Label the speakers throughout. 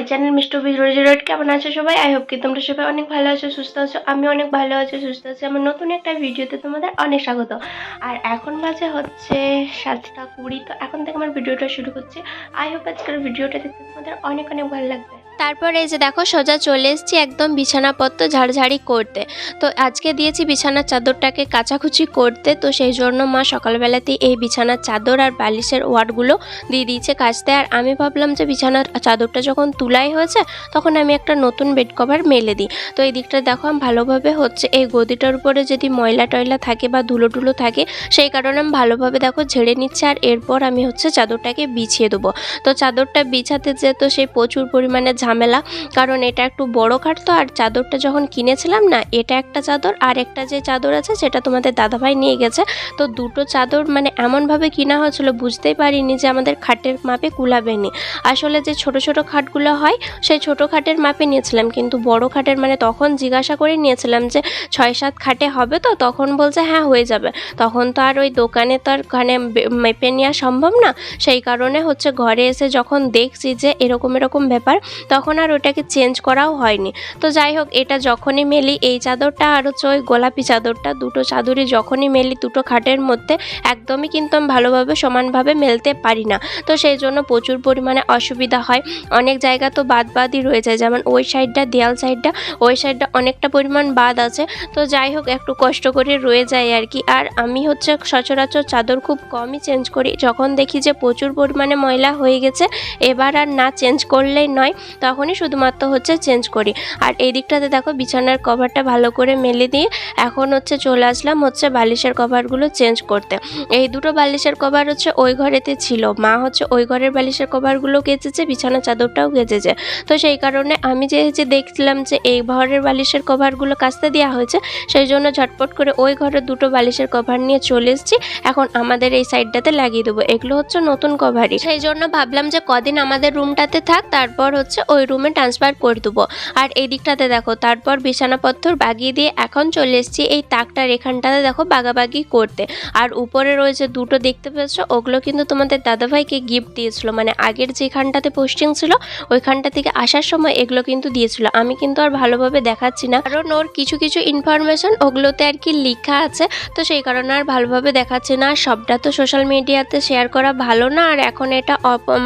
Speaker 1: My channel mister zero zero কেমন আছো সবাই? আই হোপ কি তোমরা সবাই অনেক ভালো আছো, সুস্থ আছো। আমি অনেক ভালো আছি, সুস্থ আছি। আমার নতুন একটা ভিডিওতে তোমাদের অনেক স্বাগত। আর এখন বাজে হচ্ছে সাতটা কুড়ি, তো এখন থেকে আমার ভিডিওটা শুরু করছি। আই হোপ আজকের ভিডিওটা দেখতে তোমাদের অনেক অনেক ভালো লাগবে।
Speaker 2: তারপরে এই যে দেখো সোজা চলে এসেছি একদম বিছানাপত্র ঝাড়ঝাড়ি করতে। তো আজকে দিয়েছি বিছানার চাদরটাকে কাচাকুচি করতে, তো সেই জন্য মা সকালবেলাতেই এই বিছানার চাদর আর বালিশের ওয়ার্ডগুলো দিয়ে দিয়েছে কাচতে। আর আমি ভাবলাম যে বিছানার চাদরটা যখন তুলাই হয়েছে, তখন আমি একটা নতুন বেড কভার মেলে দিই। তো এই দিকটা দেখো আমি ভালোভাবে হচ্ছে, এই গদিটার উপরে যদি ময়লা টয়লা থাকে বা ধুলো টুলো থাকে, সেই কারণে আমি ভালোভাবে দেখো ঝেড়ে নিচ্ছে। আর এরপর আমি হচ্ছে চাদরটাকে বিছিয়ে দেবো। তো চাদরটা বিছাতে যে তো সেই প্রচুর পরিমাণে ঝামেলা। কারণ এটা একটু বড় খাট তো, আর চাদরটা যখন কিনেছিলাম না, এটা একটা চাদর, আর একটা যে চাদর আছে, সেটা তোমাদের দাদাভাই নিয়ে গেছে। তো দুটো চাদর মানে এমনভাবে কিনা হয়েছিল, বুঝতেই পারিনি যে আমাদের খাটের মাপে কুলাবে নি। আসলে যে ছোট ছোট খাটগুলো হয়, সেই ছোট খাটের মাপে নিয়েছিলাম। কিন্তু বড় খাটের মানে তখন জিজ্ঞাসা করে নিয়েছিলাম যে, ছয় সাত খাটে হবে তো? তখন বলছে হ্যাঁ হয়ে যাবে। তখন তো আর ওই দোকানে তো আর ওখানে মেপে নেওয়া সম্ভব না। সেই কারণে হচ্ছে ঘরে এসে যখন দেখছি যে এরকম এরকম ব্যাপার, তখন আর ওটাকে চেঞ্জ করাও হয়নি। তো যাই হোক, এটা যখনই মেলি, এই চাদরটা আর হচ্ছে ওই গোলাপি চাদরটা, দুটো চাদরই যখনই মেলি, দুটো খাটের মধ্যে একদমই কিন্তু আমি ভালোভাবে সমানভাবে মেলতে পারি না। তো সেই জন্য প্রচুর পরিমাণে অসুবিধা হয়। অনেক জায়গা তো বাদ বাদই রয়ে যায়। যেমন ওই সাইডটা, দেয়াল সাইডটা, ওই সাইডটা অনেকটা পরিমাণ বাদ আছে। তো যাই হোক, একটু কষ্ট করে রয়ে যায় আর কি। আর আমি হচ্ছে সচরাচর চাদর খুব কমই চেঞ্জ করি। যখন দেখি যে প্রচুর পরিমাণে ময়লা হয়ে গেছে, এবার আর না চেঞ্জ করলেই নয়। তখনই শুধুমাত্র হচ্ছে চেঞ্জ করি। আর এই দিকটাতে দেখো বিছানার কভারটা ভালো করে মেলে দিয়ে এখন হচ্ছে চলে আসলাম হচ্ছে বালিশের কভারগুলো চেঞ্জ করতে। এই দুটো বালিশের কভার হচ্ছে ওই ঘরেতে ছিল। মা হচ্ছে ওই ঘরের বালিশের কভারগুলো কেচেছে বিছানার চাদরটাও কেচেছে। তো সেই কারণে আমি যে যে দেখছিলাম যে এই ঘরের বালিশের কভারগুলো কাচতে দেওয়া হয়েছে, সেই জন্য ঝটপট করে ওই ঘরের দুটো বালিশের কভার নিয়ে চলে এসেছি। এখন আমাদের এই সাইডটাতে লাগিয়ে দেবো। এগুলো হচ্ছে নতুন কভারই সেই জন্য ভাবলাম যে কদিন আমাদের রুমটাতে থাক, তারপর হচ্ছে ওই রুমে ট্রান্সফার করে দেবো। আর এই দিকটাতে দেখো, তারপর বিছানাপত্র বাগিয়ে দিয়ে এখন চলে এসেছি এই তাকটার এখানটাতে দেখো বাগাবাগি করতে। আর উপরে রয়েছে দুটো দেখতে পেয়েছ, ওগুলো কিন্তু তোমাদের দাদাভাইকে গিফট দিয়েছিল। মানে আগের যেখানটাতে পোস্টিং ছিল, ওইখানটা থেকে আসার সময় এগুলো কিন্তু দিয়েছিল। আমি কিন্তু আর ভালোভাবে দেখাচ্ছি না। কারণ ওর কিছু কিছু ইনফরমেশন ওগুলোতে আর কি লেখা আছে, তো সেই কারণে আর ভালোভাবে দেখাচ্ছে না। সবটা তো সোশ্যাল মিডিয়াতে শেয়ার করা ভালো না, আর এখন এটা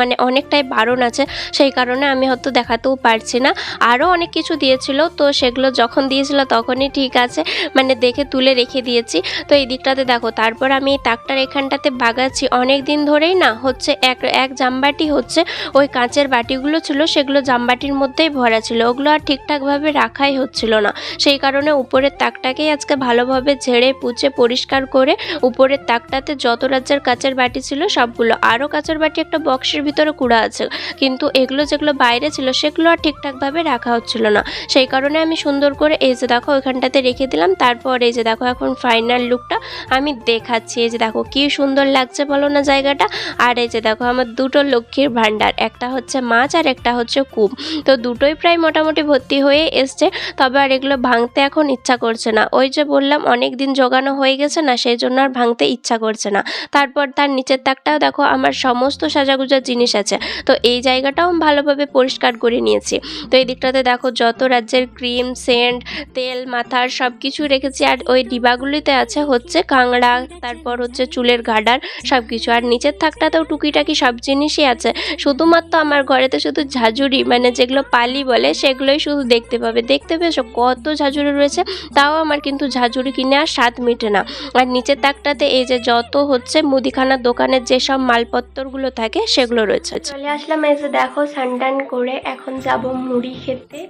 Speaker 2: মানে অনেকটাই বারণ আছে। সেই কারণে আমি হয়তো দেখাতেও পারছি না। আরও অনেক কিছু দিয়েছিল, তো সেগুলো যখন দিয়েছিল তখনই ঠিক আছে মানে দেখে তুলে রেখে দিয়েছি। তো এই দিকটাতে দেখো, তারপর আমি এই তাকটার এখানটাতে বাগাচ্ছি। অনেক দিন ধরেই না, হচ্ছে এক এক জামবাটি হচ্ছে, ওই কাঁচের বাটিগুলো ছিল, সেগুলো জামবাটির মধ্যেই ভরা ছিল। ওগুলো আর ঠিকঠাকভাবে রাখাই হচ্ছিল না। সেই কারণে উপরের তাকটাকেই আজকে ভালোভাবে ঝেড়ে, পুচে, পরিষ্কার করে উপরের তাকটাতে যত রাজ্যের কাঁচের বাটি ছিল সবগুলো। আরও কাঁচের বাটি একটা বক্সের ভিতরে কুড়া আছে, কিন্তু এগুলো যেগুলো বাইরে ছিল সেগুলো আর ঠিকঠাকভাবে রাখা হচ্ছিল না। সেই কারণে আমি সুন্দর করে এই যে দেখো, ওইখানটাতে রেখে দিলাম। তারপর এই যে দেখো, এখন ফাইনাল লুকটা আমি দেখাচ্ছি। এই যে দেখো, কি সুন্দর লাগছে বলো না জায়গাটা? আর এই যে দেখো, আমার দুটো লক্ষ্মীর ভাণ্ডার, একটা হচ্ছে মাছ আর একটা হচ্ছে কূপ। তো দুটোই প্রায় মোটামুটি ভর্তি হয়ে এসছে, তবে আর এগুলো ভাঙতে এখন ইচ্ছা করছে না। ওই যে বললাম, অনেক দিন জোগানো হয়ে গেছে না, সেই জন্য আর ভাঙতে ইচ্ছা করছে না। তারপর তার নিচের তাকটাও দেখো, আমার সমস্ত সাজাগুজার জিনিস আছে। তো এই জায়গাটাও ভালোভাবে পরিষ্কার করে নিয়েছি। তো এই দিকটাতে দেখো যত রাজ্যের ক্রিম, সেন্ট, তেল, মাথার সব কিছু রেখেছি আর ওই ডিবাগুলিতে আছে হচ্ছে কাংড়া তারপর হচ্ছে চুলের গার্ডার সব কিছু আর নিচের থাকটাতেও টুকিটাকি সব জিনিসই আছে। শুধুমাত্র আমার ঘরেতে শুধু ঝাঁঝুরি মানে যেগুলো পালি বলে সেগুলোই শুধু দেখতে পাবে। দেখতে পেয়েছ কত ঝাঁঝুরি রয়েছে? তাও আমার কিন্তু ঝাঁঝুরি কিনে আর স্বাদ মেটে না। আর নিচের তাকটাতে এই যে যত হচ্ছে মুদিখানার দোকানের যেসব মালপত্রগুলো থাকে সেগুলো রয়েছে।
Speaker 1: চলে আসলাম এসে দেখো স্নান করে এখন যাব মুড়ি খেতে।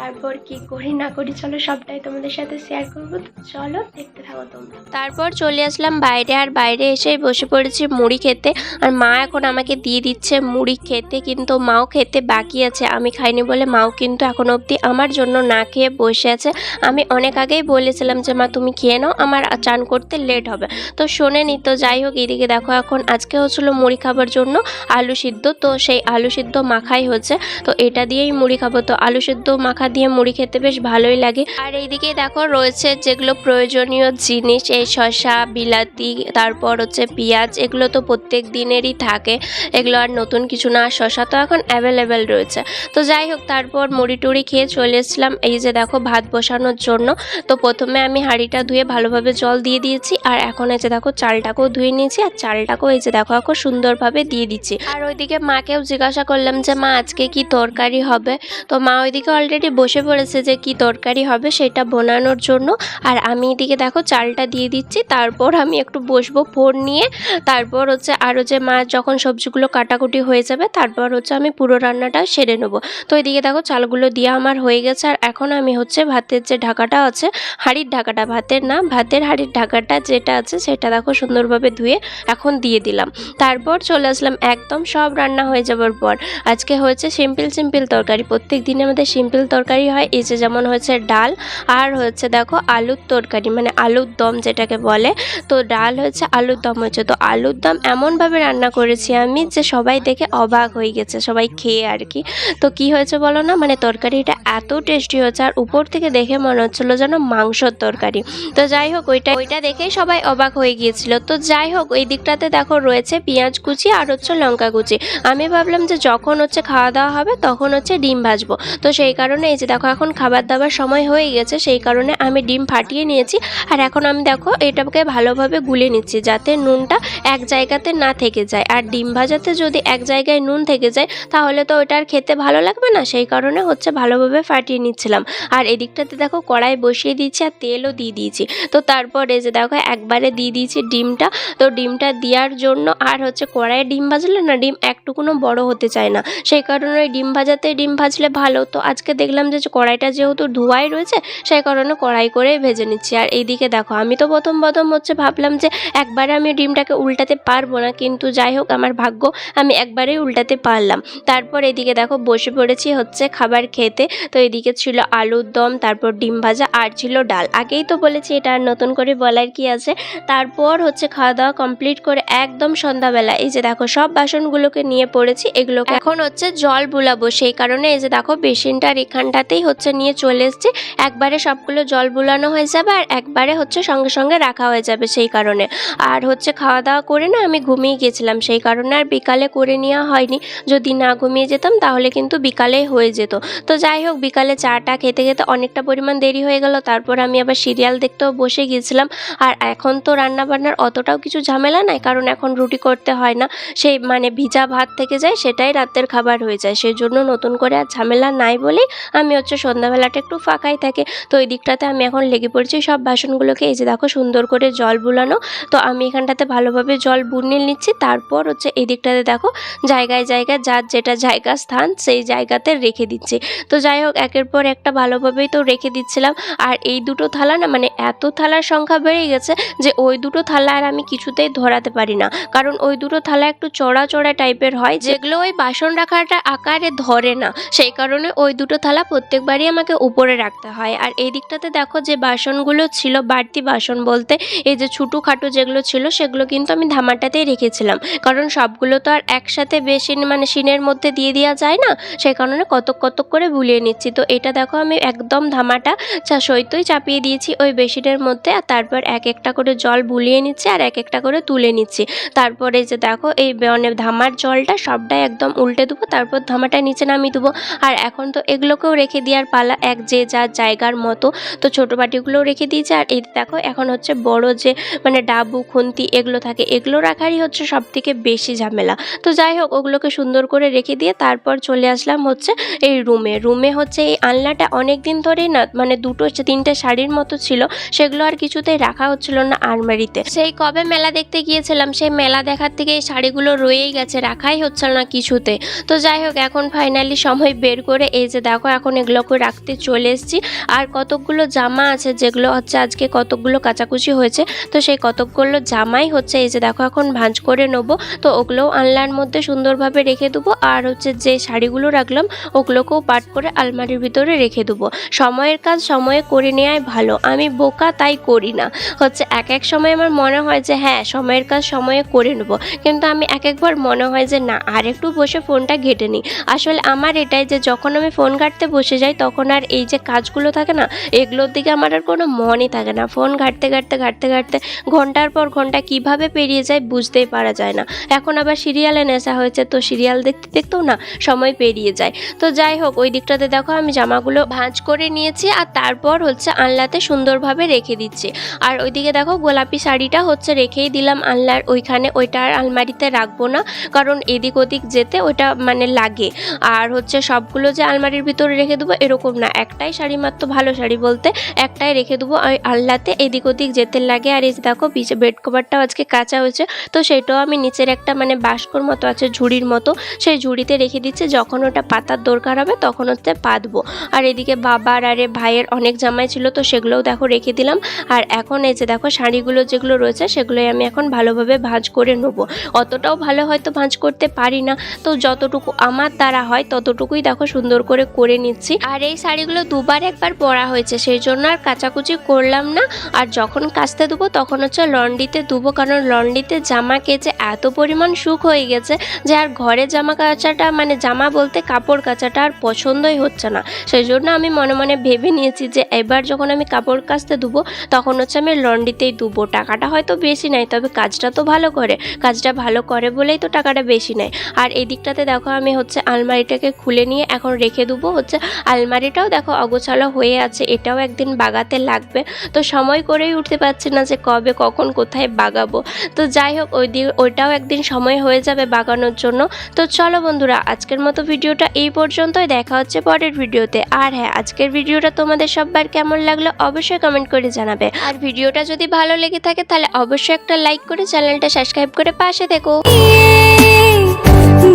Speaker 1: তারপর কি করি না করি, চলো সবটাই তোমাদের সাথে শেয়ার করব। চলো, দেখতে থাকো তোমরা।
Speaker 2: তারপর চলে আসলাম বাইরে, আর বাইরে এসে বসে পড়েছি মুড়ি খেতে। আর মা এখন আমাকে দিয়ে দিচ্ছে মুড়ি খেতে, কিন্তু মাও খেতে বাকি আছে। আমি খাইনি বলে মাও কিন্তু এখন অবধি আমার জন্য না খেয়ে বসে আছে। আমি অনেক আগেই বলেছিলাম যে, মা, তুমি খেয়ে নাও, আমার চান করতে লেট হবে। তো শোনে নি তো, যাই হোক, এদিকে দেখো এখন আজকে হচ্ছিল মুড়ি খাবার জন্য আলু সিদ্ধ। তো সেই আলু সিদ্ধ মাখাই হচ্ছে। তো এটা দিয়েই মুড়ি খাব। তো আলু সিদ্ধ মাখা দিয়ে মুড়ি খেতে বেশ ভালোই লাগে। আর এইদিকে দেখো রয়েছে যেগুলো প্রয়োজনীয় জিনিস, এই শসা, বিলাতি, তারপর হচ্ছে পেঁয়াজ, এগুলো তো প্রত্যেক দিনেরই থাকে। এগুলো আর নতুন কিছু না, আর শসা তো এখন অ্যাভেলেবেল রয়েছে। তো যাই হোক, তারপর মুড়ি টুড়ি খেয়ে চলে এসেছিলাম এই যে দেখো ভাত বসানোর জন্য। তো প্রথমে আমি হাঁড়িটা ধুয়ে ভালোভাবে জল দিয়ে দিয়েছি, আর এখন এই যে দেখো চালটাকেও ধুয়ে নিয়েছি, আর চালটাকেও এই যে দেখো এখন সুন্দরভাবে দিয়ে দিচ্ছি। আর ওইদিকে মাকেও জিজ্ঞাসা করলাম যে, মা, আজকে কি তরকারি হবে? তো মা ওইদিকে অলরেডি বসে পড়েছে যে কি তরকারি হবে সেটা বানানোর জন্য। আর আমি এদিকে দেখো চালটা দিয়ে দিচ্ছি, তারপর আমি একটু বসবো ফোন নিয়ে। তারপর হচ্ছে আরও যে মা যখন সবজিগুলো কাটাকুটি হয়ে যাবে, তারপর হচ্ছে আমি পুরো রান্নাটা সেরে নেব। তো এদিকে দেখো চালগুলো দিয়ে আমার হয়ে গেছে, আর এখন আমি হচ্ছে ভাতের যে ঢাকাটা আছে, হাঁড়ির ঢাকাটা, ভাতের না, ভাতের হাঁড়ির ঢাকাটা যেটা আছে সেটা দেখো সুন্দরভাবে ধুয়ে এখন দিয়ে দিলাম। তারপর চলে আসলাম, একদম সব রান্না হয়ে যাওয়ার পর। আজকে হয়েছে সিম্পল সিম্পল তরকারি প্রত্যেক দিন আমাদের সিম্পল তরকারি হয়, এই যে যেমন হয়েছে ডাল আর হচ্ছে দেখো আলুর তরকারি মানে আলুর দম যেটাকে বলে। তো ডাল হচ্ছে আলুর দম হয়েছে। তো আলুর দম এমনভাবে রান্না করেছি আমি যে সবাই দেখে অবাক হয়ে গেছে, সবাই খেয়ে আর কি। তো কি হয়েছে বলো না মানে তরকারিটা এত টেস্টি হয়েছে আর উপর থেকে দেখে মনে হচ্ছিল যেন মাংসর তরকারি। তো যাই হোক, ওইটা ওইটা দেখেই সবাই অবাক হয়ে গিয়েছিল। তো যাই হোক, ওই দিকটাতে দেখো রয়েছে পেঁয়াজ কুচি আর হচ্ছে লঙ্কা কুচি। আমি ভাবলাম যে যখন হচ্ছে খাওয়া দাওয়া হবে তখন হচ্ছে ডিম ভাজবো। তো সেই কারণে যে দেখো, এখন খাবার দাবার সময় হয়ে গেছে, সেই কারণে আমি ডিম ফাটিয়ে নিয়েছি। আর এখন আমি দেখো, এটাকে ভালোভাবে গুলে নিচ্ছি যাতে নুনটা এক জায়গাতে না থেকে যায়। আর ডিম ভাজাতে যদি এক জায়গায় নুন থেকে যায়, তাহলে তো ওটা আর খেতে ভালো লাগবে না। সেই কারণে হচ্ছে ভালোভাবে ফাটিয়ে নিচ্ছিলাম। আর এদিকটাতে দেখো, কড়াই বসিয়ে দিয়েছি আর তেলও দিয়ে দিয়েছি। তো তারপরে যে দেখো, একবারে দিয়ে দিয়েছি ডিমটা। তো ডিমটা দেওয়ার জন্য আর হচ্ছে কড়াইয়ে ডিম ভাজলে না, ডিম একটুকুনো বড় হতে চায় না। সেই কারণে ডিম ভাজাতে ডিম ভাজলে ভালো। তো আজকে দেখলাম যে কড়াইটা যেহেতু ধোয়াই রয়েছে, সেই কারণে কড়াই করেই ভেজে নিচ্ছি। আর এইদিকে দেখো, আমি তো প্রথম প্রথম হচ্ছে ভাবলাম যে একবারে আমি ডিমটাকে উল্টাতে পারব না, কিন্তু যাই হোক আমার ভাগ্য, আমি একবারেই উল্টাতে পারলাম। তারপর এদিকে দেখো, বসে পড়েছি হচ্ছে খাবার খেতে। তো এদিকে ছিল আলুর দম, তারপর ডিম ভাজা আর ছিল ডাল। আগেই তো বলেছি, এটা আর নতুন করে বলার কি আছে? তারপর হচ্ছে খাওয়া দাওয়া কমপ্লিট করে একদম সন্ধ্যাবেলা, এই যে দেখো, সব বাসনগুলোকে নিয়ে পড়েছি, এগুলোকে এখন হচ্ছে জল বুলাবো, সেই কারণে এই যে দেখো বেসিনটার এখানটাতেই হচ্ছে নিয়ে চলে এসেছি। একবারে সবগুলো জল বুলানো হয়ে যাবে আর একবারে হচ্ছে সঙ্গে সঙ্গে রাখা হয়ে যাবে সেই কারণে। আর হচ্ছে খাওয়া দাওয়া করে না আমি ঘুমিয়ে গেছিলাম সেই কারণে আর বিকালে করে নেওয়া হয়নি। যদি না ঘুমিয়ে যেতাম তাহলে কিন্তু বিকালেই হয়ে যেত। তো যাই হোক, বিকালে চাটা খেতে খেতে অনেকটা পরিমাণ দেরি হয়ে গেল, তারপর আমি আবার সিরিয়াল দেখতেও বসে গিয়েছিলাম। আর এখন তো রান্না বান্নার অতটাও কিছু ঝামেলা নাই, কারণ এখন রুটি করতে হয় না। সেই মানে ভিজা ভাত থেকে যায়, সেটাই রাতের খাবার হয়ে যায়। সেই জন্য নতুন করে আর ঝামেলা নাই বলেই আমি হচ্ছে সন্ধ্যাবেলাটা একটু ফাঁকাই থাকে, তো ওই দিকটাতে আমি এখন লেগে পড়েছি। সব বাসনগুলোকে এই যে দেখো সুন্দর করে জল বুলানো, তো আমি এখানটাতে ভালোভাবে জল বুনিয়ে নিচ্ছি। তারপর হচ্ছে এই দিকটাতে দেখো জায়গায় জায়গায় যার যেটা জায়গা স্থান সেই জায়গাতে রেখে দিচ্ছি। তো যাই হোক, একের পর একটা ভালোভাবেই তো রেখে দিচ্ছিলাম। আর এই দুটো থালা না মানে এত থালার সংখ্যা বেড়ে গেছে যে ওই দুটো থালা আর আমি কিছুতেই ধরাতে পারি না। কারণ ওই দুটো থালা একটু চড়া চড়া টাইপের হয়, যেগুলো ওই বাসন রাখাটা আকারে ধরে না। সেই কারণে ওই দুটো থালা প্রত্যেকবারই আমাকে উপরে রাখতে হয়। আর এই দিকটাতে দেখো যে বাসনগুলো ছিল, বাড়তি বাসন বলতে এই যে ছোটো খাটো যেগুলো ছিল, সেগুলো কিন্তু আমি ধামাটাতেই রেখেছিলাম। কারণ সবগুলো তো আর একসাথে বেশি মানে সিনের মধ্যে দিয়ে দেওয়া যায় না, সেই কারণে কতক কতক করে বুলিয়ে নিচ্ছি। তো এটা দেখো আমি একদম ধামাটা চা সইতই চাপিয়ে দিয়েছি ওই বেসিনের মধ্যে। আর তারপর এক একটা করে জল বুলিয়ে নিচ্ছি আর এক একটা করে তুলে নিচ্ছি। তারপরে যে দেখো এই মানে ধামার জলটা সবটাই একদম উল্টে দেবো, তারপর ধামাটা নিচে নামিয়ে দেবো। আর এখন তো এগুলোকেও রেখে দেওয়ার পালা এক যে যার জায়গার মতো। তো ছোটো বাটিগুলোও রেখে দিয়েছি। আর এই দেখো, এখন হচ্ছে বড় যে মানে ডাবু, খুন্তি এগুলো থাকে। এগুলো রাখারই হচ্ছে সব থেকে বেশি ঝামেলা। তো যাই হোক, ওগুলোকে সুন্দর করে রেখে দিয়ে তারপর চলে আসলাম হচ্ছে এই রুমে। রুমে হচ্ছে এই আলনাটা অনেক দিন ধরেই না মানে দুটো তিনটে শাড়ির মতো ছিল। সেগুলো আর কিছুতেই রাখা হচ্ছিল না আলমারিতে। সেই কবে মেলা দেখতে গিয়েছিলাম, সেই মেলা দেখার থেকে এই শাড়িগুলো রয়েই গেছে, রাখাই হচ্ছিল না কিছুতে। তো যাই হোক, এখন ফাইনালি সময় বের করে এই যে দেখো, এখন এগুলোকে রাখতে চলে এসেছি। আর কতকগুলো জামা আছে, যেগুলো হচ্ছে আজকে কতকগুলো কাচাকুচি হয়েছে, তো সেই কতকগুলো জামাই হচ্ছে এই যে দেখো এখন ভাঁজ করে নেব, তো ওগুলোও আনলার মধ্যে সুন্দরভাবে রেখে দেবো। আর হচ্ছে যে শাড়িগুলো রাখলাম, ওগুলোকেও পাট করে আলমারির ভিতরে রেখে দেবো। সময়ের কাজ সময়ে করে নেওয়াই ভালো, আমি বোকা তাই করি না। হচ্ছে এক এক সময় আমার মনে হয় যে হ্যাঁ সময়ের কাজ সময়ে করে নেব, কিন্তু আমি এক একবার মনে হয় যে না, আর একটু বসে ফোনটা ঘেটে নিই। আসলে আমার এটাই যে যখন আমি ফোন ঘাঁটতে বসে যাই, তখন আর এই যে কাজগুলো থাকে না, এগুলোর দিকে আমার আর কোনো মনই থাকে না। ফোন ঘাঁটতে ঘাঁটতে ঘাঁটতে ঘাঁটতে ঘণ্টার পর ঘণ্টা কীভাবে পেরিয়ে যায় বুঝতেই পারা যায় না। এখন আবার সিরিয়ালে নেশা হয়েছে, তো সিরিয়াল দেখতে দেখতেও না সময় পেরিয়ে যায়। তো যাই হোক, ওই দিকটাতে দেখো, আমি জামাগুলো ভাঁজ করে নিয়েছি আর তারপর হচ্ছে আনলাতে সুন্দরভাবে রেখে দিচ্ছি। আর ওইদিকে দেখো, গোলাপি শাড়িটা হচ্ছে রেখেই দিলাম আনলার ওইখানে, ওইটা আর আলমারিতে রাখব না, কারণ এদিক ওদিক যেতে ওইটা মানে লাগে। আর হচ্ছে সবগুলো যে আলমারির ভিতরে রেখে দেবো, এরকম না। একটাই শাড়ি মাত্র ভালো শাড়ি বলতে, একটাই রেখে দেবো ওই আলনাতে এদিক ওদিক যেতে লাগে। আর এই দেখো, পিছে বেড কভারটাও আজকে কাঁচা হয়েছে, তো সেটাও আমি নিচের একটা মানে বাস্কর মতো আছে, ঝুড়ির মতো, সেই ঝুড়িতে রেখে দিচ্ছি। যখন ওটা পাতার দরকার হবে, তখন হচ্ছে পাতবো। আর এদিকে বাবার আরে ভাইয়ের অনেক জামাই ছিল, তো সেগুলোও দেখো রেখে দিলাম। আর এখন এই যে দেখো, শাড়িগুলো যেগুলো রয়েছে, সেগুলোই আমি এখন ভালোভাবে ভাঁজ করে নেব। অতটাও ভালো হয়তো ভাঁজ করতে পারি না। তো যতটুকু আমার দ্বারা হয়, ততটুকুই দেখো সুন্দর করে করে নিচ্ছি। আর এই শাড়িগুলো দুবার একবার পরা হয়েছে সেই জন্য আর কাচাকুচি করলাম না। আর যখন কাচতে দেবো তখন হচ্ছে লন্ডিতে দেবো কারণ লন্ডিতে জামা কেচে এত পরিমাণ সুখ হয়ে গেছে যে আর ঘরে জামা কাচাটা মানে জামা বলতে কাপড় কাচাটা আর পছন্দই হচ্ছে না। সেই জন্য আমি মনে মনে ভেবে নিয়েছি যে এবার যখন আমি কাপড় কাচতে দেবো তখন হচ্ছে আমি লন্ডিতেই দেবো টাকাটা হয়তো বেশি নেয়, তবে কাজটা তো ভালো করে। কাজটা ভালো করে বলেই তো টাকাটা বেশি নেয়। আর এই দিকটাতে দেখো আমি হচ্ছে আলমারিটাকে খুলে নিয়ে এখন রেখে দেবো হচ্ছে আলমারিটাও দেখো অগোছালো হয়ে আছে, এটাও একদিন বাগাতে লাগবে। তো সময় করেই উঠতে পারছি না যে কবে, কখন, কোথায় বাগাবো। তো যাই হোক, ওই দিন, ওইটাও একদিন সময় হয়ে যাবে বাগানোর জন্য। তো চলো বন্ধুরা, আজকের মতো ভিডিওটা এই পর্যন্তই। দেখা হচ্ছে পরের ভিডিওতে। আর হ্যাঁ আজকের ভিডিওটা তোমাদের সবার কেমন লাগল অবশ্যই কমেন্ট করে জানাবে। আর ভিডিওটা যদি ভালো লেগে থাকে, তাহলে অবশ্যই একটা লাইক করে চ্যানেলটা সাবস্ক্রাইব করে পাশে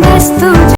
Speaker 3: ব্যস্ত